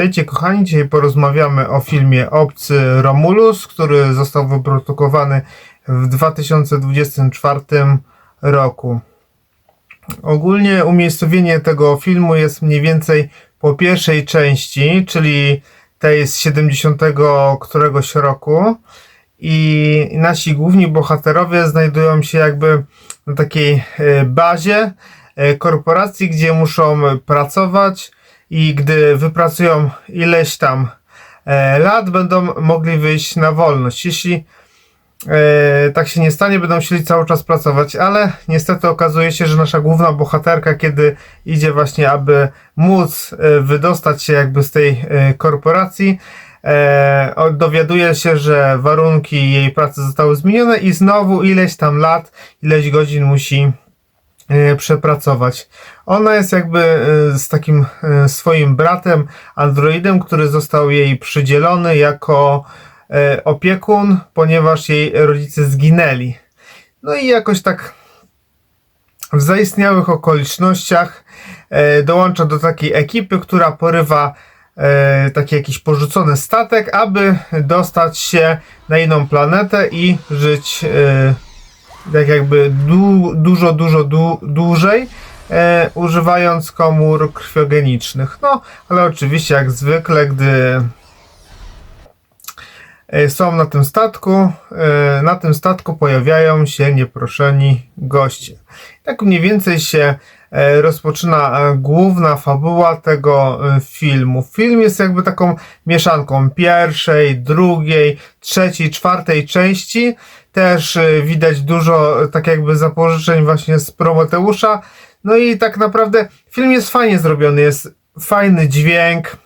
Witajcie kochani, dzisiaj porozmawiamy o filmie Obcy Romulus, który został wyprodukowany w 2024 roku. Ogólnie umiejscowienie tego filmu jest mniej więcej po pierwszej części, czyli tej z 70 któregoś roku. I nasi główni bohaterowie znajdują się jakby na takiej e, bazie e, korporacji, gdzie muszą pracować i gdy wypracują ileś tam e, lat, będą mogli wyjść na wolność. Jeśli e, tak się nie stanie, będą musieli cały czas pracować, ale niestety okazuje się, że nasza główna bohaterka, kiedy idzie właśnie, aby móc e, wydostać się jakby z tej korporacji, dowiaduje się, że warunki jej pracy zostały zmienione i znowu ileś tam lat, ileś godzin musi przepracować. Ona jest jakby e, z takim e, swoim bratem, androidem, który został jej przydzielony jako e, opiekun, ponieważ jej rodzice zginęli. No i jakoś tak w zaistniałych okolicznościach e, dołącza do takiej ekipy, która porywa e, taki jakiś porzucony statek, aby dostać się na inną planetę i żyć e, tak jakby du, dużo, dużo du, dłużej, e, używając komór krwiogenicznych. No, ale oczywiście jak zwykle, gdy e, są na tym statku, e, na tym statku pojawiają się nieproszeni goście. Tak mniej więcej się rozpoczyna e, główna fabuła tego e, filmu. Film jest jakby taką mieszanką pierwszej, drugiej, trzeciej, czwartej części. Też e, widać dużo e, tak jakby zapożyczeń właśnie z Prometeusza. No i tak naprawdę film jest fajnie zrobiony, jest fajny dźwięk.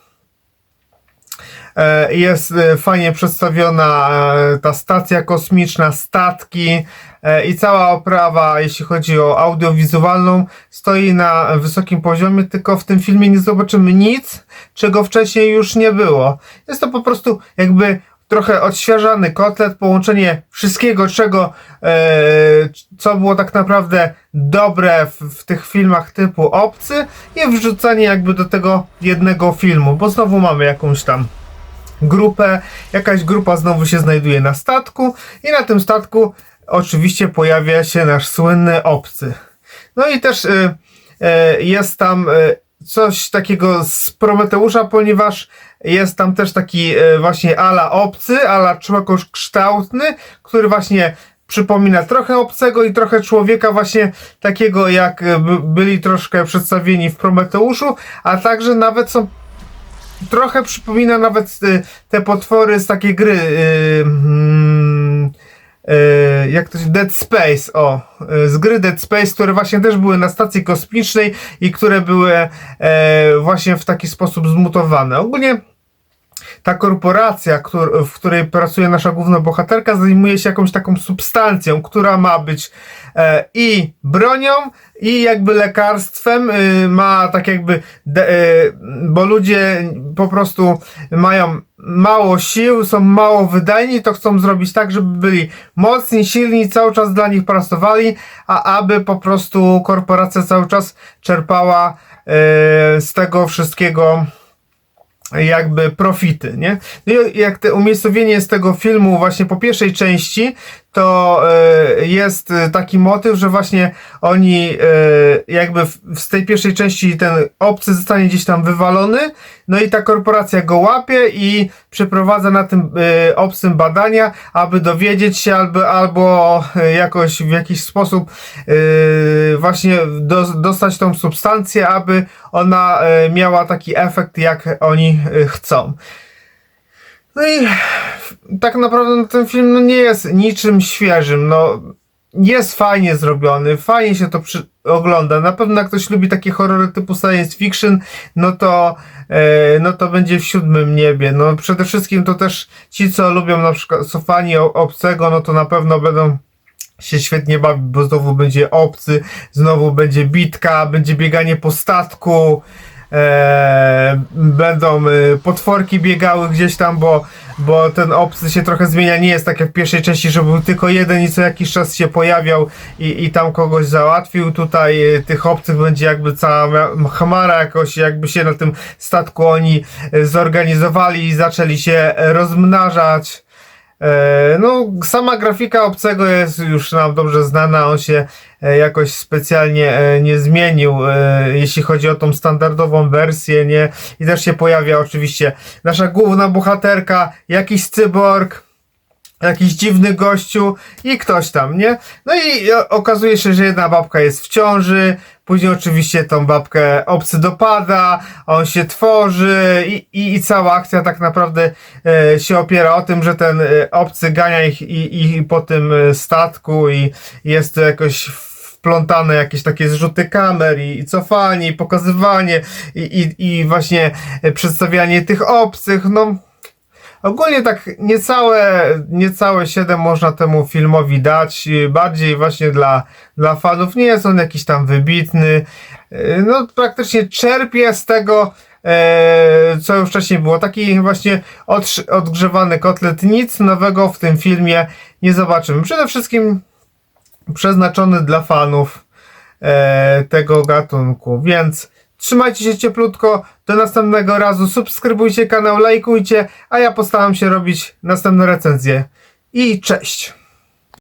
E, Jest e, fajnie przedstawiona e, ta stacja kosmiczna, statki i cała oprawa, jeśli chodzi o audiowizualną, stoi na wysokim poziomie, tylko w tym filmie nie zobaczymy nic, czego wcześniej już nie było. Jest to po prostu jakby trochę odświeżany kotlet, połączenie wszystkiego, czego, co było tak naprawdę dobre w, w tych filmach typu Obcy i wrzucenie jakby do tego jednego filmu, bo znowu mamy jakąś tam grupę. Jakaś grupa znowu się znajduje na statku i na tym statku oczywiście pojawia się nasz słynny obcy. No i też y, y, jest tam y, coś takiego z Prometeusza, ponieważ jest tam też taki y, właśnie ala obcy, ala kształtny, który właśnie przypomina trochę obcego i trochę człowieka właśnie takiego jak y, by- byli troszkę przedstawieni w Prometeuszu, a także nawet są trochę przypomina nawet y, te potwory z takiej gry. Y, mm, y, jak to się. Dead Space, o. y, Z gry Dead Space, które właśnie też były na stacji kosmicznej i które były e, właśnie w taki sposób zmutowane. Ogólnie ta korporacja, w której pracuje nasza główna bohaterka, zajmuje się jakąś taką substancją, która ma być e, i bronią, i jakby lekarstwem. Y, ma tak jakby, y, bo ludzie po prostu mają mało sił, są mało wydajni, to chcą zrobić tak, żeby byli mocni, silni, cały czas dla nich pracowali, a aby po prostu korporacja cały czas czerpała y, z tego wszystkiego jakby profity, nie? No i jak te umiejscowienie z tego filmu właśnie po pierwszej części, to e, jest e, taki motyw, że właśnie oni e, jakby z tej pierwszej części ten obcy zostanie gdzieś tam wywalony, no i ta korporacja go łapie i przeprowadza na tym obcym badania, aby dowiedzieć się albo, albo jakoś w jakiś sposób właśnie do, dostać tą substancję, aby ona miała taki efekt, jak oni chcą. No i tak naprawdę ten film no, nie jest niczym świeżym. No, jest fajnie zrobiony, fajnie się to przy, ogląda. Na pewno jak ktoś lubi takie horrory typu science fiction, no to, e, no to będzie w siódmym niebie. No przede wszystkim to też ci, co lubią na przykład są fani o- obcego, no to na pewno będą się świetnie bawić, bo znowu będzie obcy, znowu będzie bitka, będzie bieganie po statku, e, będą e, potworki biegały gdzieś tam, bo, bo ten obcy się trochę zmienia. Nie jest tak jak w pierwszej części, że był tylko jeden i co jakiś czas się pojawiał i, i tam kogoś załatwił. Tutaj e, tych obcych będzie jakby cała chmara jakoś, jakby się na tym statku oni e, zorganizowali i zaczęli się rozmnażać. E, No, sama grafika obcego jest już nam dobrze znana, on się e, jakoś specjalnie e, nie zmienił, jeśli chodzi o tą standardową wersję, nie? I też się pojawia oczywiście nasza główna bohaterka, jakiś cyborg, jakiś dziwny gościu i ktoś tam, nie? No i okazuje się, że jedna babka jest w ciąży, później oczywiście tą babkę obcy dopada, on się tworzy i, i, i cała akcja tak naprawdę e, się opiera o tym, że ten e, obcy gania ich i, i po tym e, statku i jest to jakoś wplątane jakieś takie zrzuty kamer i, i cofanie i pokazywanie i, i, i właśnie e, przedstawianie tych obcych, no Ogólnie tak niecałe, niecałe 7 można temu filmowi dać, y, bardziej właśnie dla, dla fanów. Nie jest on jakiś tam wybitny. Y, No praktycznie czerpie z tego, e, co już wcześniej było. Taki właśnie odgrzewany kotlet. Nic nowego w tym filmie nie zobaczymy. Przede wszystkim przeznaczony dla fanów e, tego gatunku, więc trzymajcie się cieplutko, do następnego razu subskrybujcie kanał, lajkujcie, a ja postaram się robić następne recenzje i cześć!